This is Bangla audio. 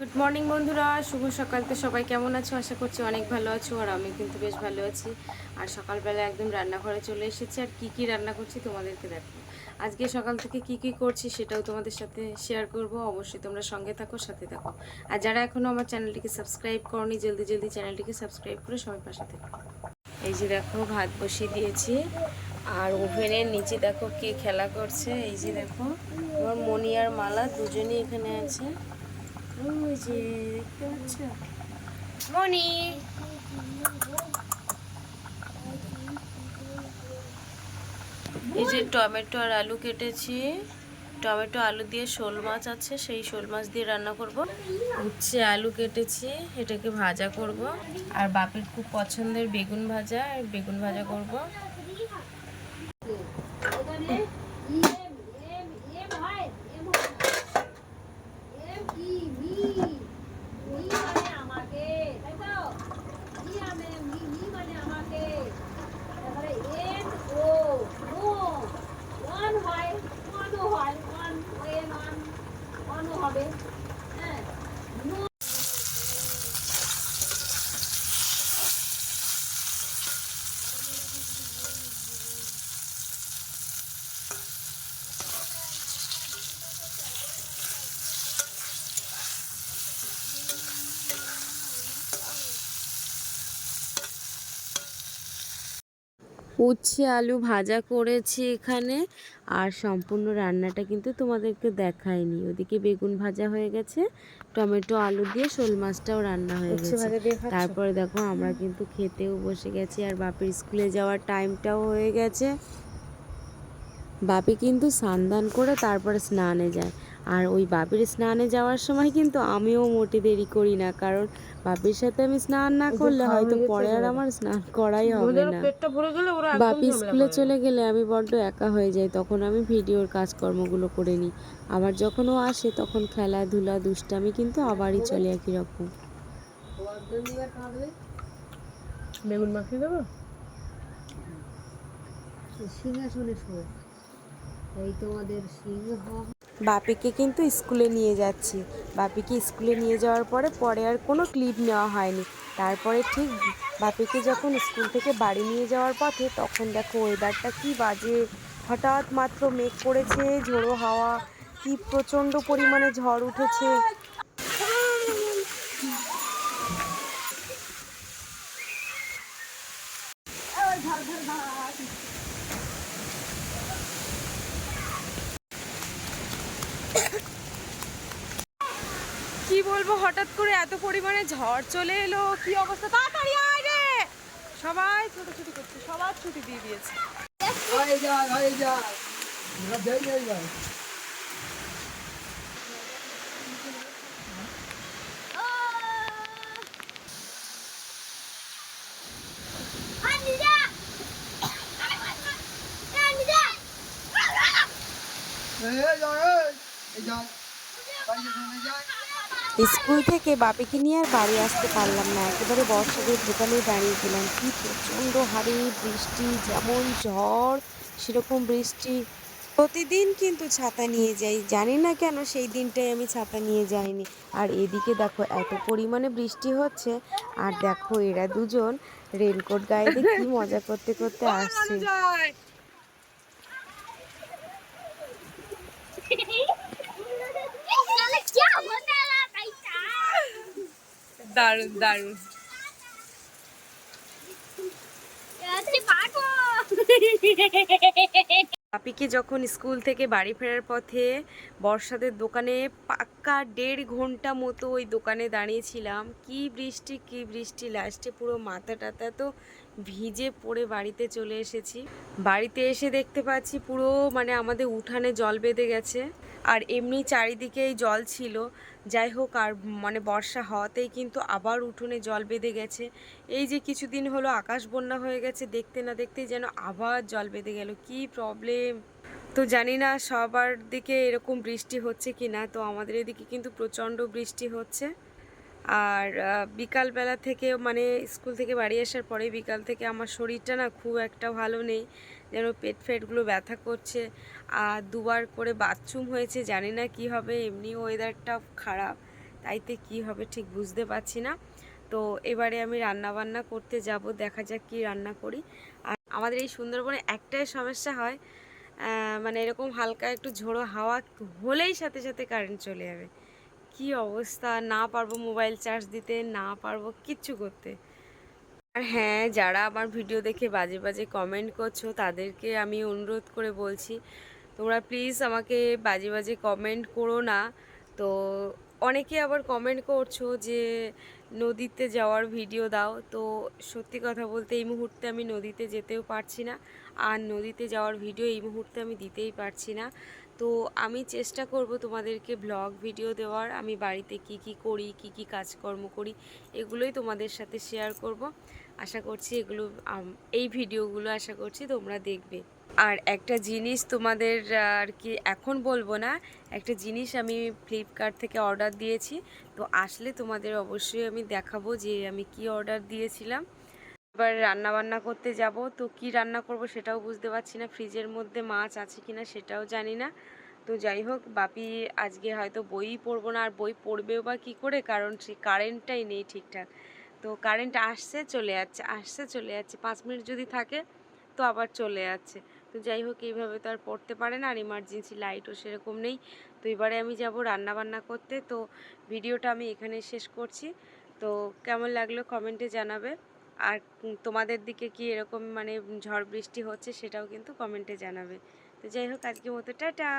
গুড মর্নিং বন্ধুরা। শুভ সকাল। তো সবাই কেমন আছো? আশা করছি অনেক ভালো আছো, আর আমি কিন্তু বেশ ভালো আছি। আর সকালবেলা একদম রান্নাঘরে চলে এসেছি। আর কি কি রান্না করছি তোমাদেরকে দেখো আজকে সকাল থেকে কি কি করছি সেটাও তোমাদের সাথে শেয়ার করব। অবশ্যই তোমরা সঙ্গে থাকো, সাথে থাকো। আর যারা এখনও আমার চ্যানেলটিকে সাবস্ক্রাইব করনি, জলদি জলদি চ্যানেলটিকে সাবস্ক্রাইব করে সবাই পাশে থাকো। এই যে দেখো, ভাত বসিয়ে দিয়েছি। আর ওভেনের নিচে দেখো কে খেলা করছে। এই যে দেখো, আমার মনি আর মালা দুজনেই এখানে আছে। মনি। এই যে টমেটো আর আলু কেটেছি। টমেটো, আলু দিয়ে শোল মাছ আছে, সেই শোল মাছ দিয়ে রান্না করব। উচ্ছে আলু কেটেছি, এটাকে ভাজা করব। আর বাপের খুব পছন্দের বেগুন ভাজা, আর বেগুন ভাজা করব। উচ্ছে আলু ভাজা করেছি এখানে। আর সম্পূর্ণ রান্নাটা কিন্তু তোমাদেরকে দেখায়নি ওদিকে বেগুন ভাজা হয়ে গেছে টমেটো আলু দিয়ে শোল মাছটাও রান্না হয়ে গেছে। তারপরে দেখো আমরা কিন্তু খেতেও বসে গেছি আর বাপের স্কুলে যাওয়ার টাইমটাও হয়ে গেছে। বাপি কিন্তু স্নান করে তারপরে স্নানে যায়। আর ওই বাপের স্নানে যাওয়ার সময় কিন্তু আমিও মোটে দেরি করি না কারণ বাপের সাথে আমি স্নান না করলে হয়তো পরে আর আমার স্নান করাই হবে না। পেটটা ভরে গেলে ওরা বাপি স্কুলে চলে গেলে আমি বড্ড একা হয়ে যাই তখন আমি ভিডিওর কাজকর্মগুলো করে নিই। আবার যখন ও আসে তখন খেলাধুলা দুষ্টামি কিন্তু আবারই চলে একই রকম। বেগুন মাখিয়ে দেবো? সিংহাসনে শোয়। এই তোমাদের সিংহ বাপিকে কিন্তু স্কুলে নিয়ে যাচ্ছি। বাপিকে স্কুলে নিয়ে যাওয়ার পরে পরে আর কোনো ক্লিপ নেওয়া হয়নি। তারপরে ঠিক বাপিকে যখন স্কুল থেকে বাড়ি নিয়ে যাওয়ার পথে, তখন দেখো ওয়েদারটা কি বাজে। হঠাৎ মাত্র মেঘ করেছে, ঝোড়ো হাওয়া, কি প্রচণ্ড পরিমাণে ঝড় উঠেছে। বলব হঠাৎ করে এত পরিমাণে ঝড় চলে এলো কি অবস্থা? তাড়াতাড়ি আয় রে! সবাই ছোটাছুটি করছে সবার ছুটি দিয়ে দিয়েছে। স্কুল থেকে বাপিকে নিয়ে আর বাড়ি আসতে পারলাম না। একেবারে বর্ষাদের দোকানে দাঁড়িয়ে দাঁড়িয়েছিলাম কি প্রচণ্ড হারে বৃষ্টি যেমন ঝড় সেরকম বৃষ্টি। প্রতিদিন কিন্তু ছাতা নিয়ে যাই। জানি না কেন সেই দিনটাই আমি ছাতা নিয়ে যাইনি। আর এদিকে দেখো এত পরিমাণে বৃষ্টি হচ্ছে। আর দেখো এরা দুজন রেনকোট গায়ে দিয়ে কি মজা করতে করতে আসছে। দারুণ দারুণ। পাপিকে যখন স্কুল থেকে বাড়ি ফেরার পথে বর্ষাদের দোকানে পাক্কা দেড় ঘণ্টা মতো ওই দোকানে দাঁড়িয়েছিলাম কি বৃষ্টি কি বৃষ্টি লাস্টে পুরো মাথা টাতা তো ভিজে পড়ে বাড়িতে চলে এসেছি। বাড়িতে এসে দেখতে পাচ্ছি পুরো মানে আমাদের উঠানে জল বেঁধে গেছে। আর এমনি চারিদিকেই জল ছিল। যাই হোক, আর মানে বর্ষা হওয়াতেই কিন্তু আবার উঠোনে জল বেঁধে গেছে। এই যে কিছুদিন হলো আকাশ বন্যা হয়ে গেছে, দেখতে না দেখতেই যেন আবার জল বেঁধে গেল। কি প্রবলেম তো জানি না সবার দিকে এরকম বৃষ্টি হচ্ছে কি না তো আমাদের এদিকে কিন্তু প্রচণ্ড বৃষ্টি হচ্ছে। আর বিকালবেলা থেকে মানে স্কুল থেকে বাড়ি আসার পরে বিকাল থেকে আমার শরীরটা না খুব একটা ভালো নেই, যেন পেট ফেটগুলো ব্যথা করছে। আর দুবার করে বাথরুম হয়েছে, জানি না কি হবে, এমনি ওয়েদারটা খারাপ, তাইতে কি হবে ঠিক বুঝতে পারছি না। তো এবারে আমি রান্না বান্না করতে যাব, দেখা যাক কি রান্না করি। আর আমাদের এই সুন্দরবনে একটাই সমস্যা হয় মানে এরকম হালকা একটু ঝোড়ো হাওয়া হলেই সাথে সাথে কারেন্ট চলে যাবে। কি অবস্থা? না পারব মোবাইল চার্জ দিতে, না পারব কিচ্ছু করতে। আর হ্যাঁ যারা আমার ভিডিও দেখে বাজে বাজে কমেন্ট করছ, তাদেরকে আমি অনুরোধ করে বলছি, তোমরা প্লিজ আমাকে বাজে বাজে কমেন্ট করো না। তো অনেকে আবার কমেন্ট করছ যে, নদীতে যাওয়ার ভিডিও দাও। তো সত্যি কথা বলতে এই মুহূর্তে আমি নদীতে যেতেও পারছি না। আর নদীতে যাওয়ার ভিডিও এই মুহূর্তে আমি দিতেই পারছি না। তো আমি চেষ্টা করব তোমাদেরকে ব্লগ ভিডিও দেওয়ার, আমি বাড়িতে কি কি করি, কি কি কাজকর্ম করি, এগুলোই তোমাদের সাথে শেয়ার করব। আশা করছি এগুলো এই ভিডিওগুলো আশা করছি তোমরা দেখবে। আর একটা জিনিস তোমাদের আর কি এখন বলব না, একটা জিনিস আমি ফ্লিপকার্ট থেকে অর্ডার দিয়েছি। তো আসলে তোমাদের অবশ্যই আমি দেখাবো যে আমি কি অর্ডার দিয়েছিলাম। এবার রান্না বান্না করতে যাব। তো কি রান্না করব সেটাও বুঝতে পারছি না। ফ্রিজের মধ্যে মাছ আছে কিনা সেটাও জানি না। তো যাই হোক, বাপি আজকে হয়তো বই পড়ব না। আর বই পড়বেও বা কী করে? কারণ সে কারেন্টটাই নেই ঠিকঠাক। তো কারেন্ট আসছে, চলে যাচ্ছে। আসছে, চলে যাচ্ছে। পাঁচ মিনিট যদি থাকে, তো আবার চলে যাচ্ছে। তো যাই হোক, এইভাবে তো আর পড়তে পারে না। আর ইমার্জেন্সি লাইটও সেরকম নেই। তো এবারে আমি যাব রান্না বান্না করতে। তো ভিডিওটা আমি এখানে শেষ করছি। তো কেমন লাগল কমেন্টে জানাবে। আর তোমাদের দিকে কি এরকম মানে ঝড় বৃষ্টি হচ্ছে সেটাও কিন্তু কমেন্টে জানাবে। তো যাই হোক আজকে মতো টাটা।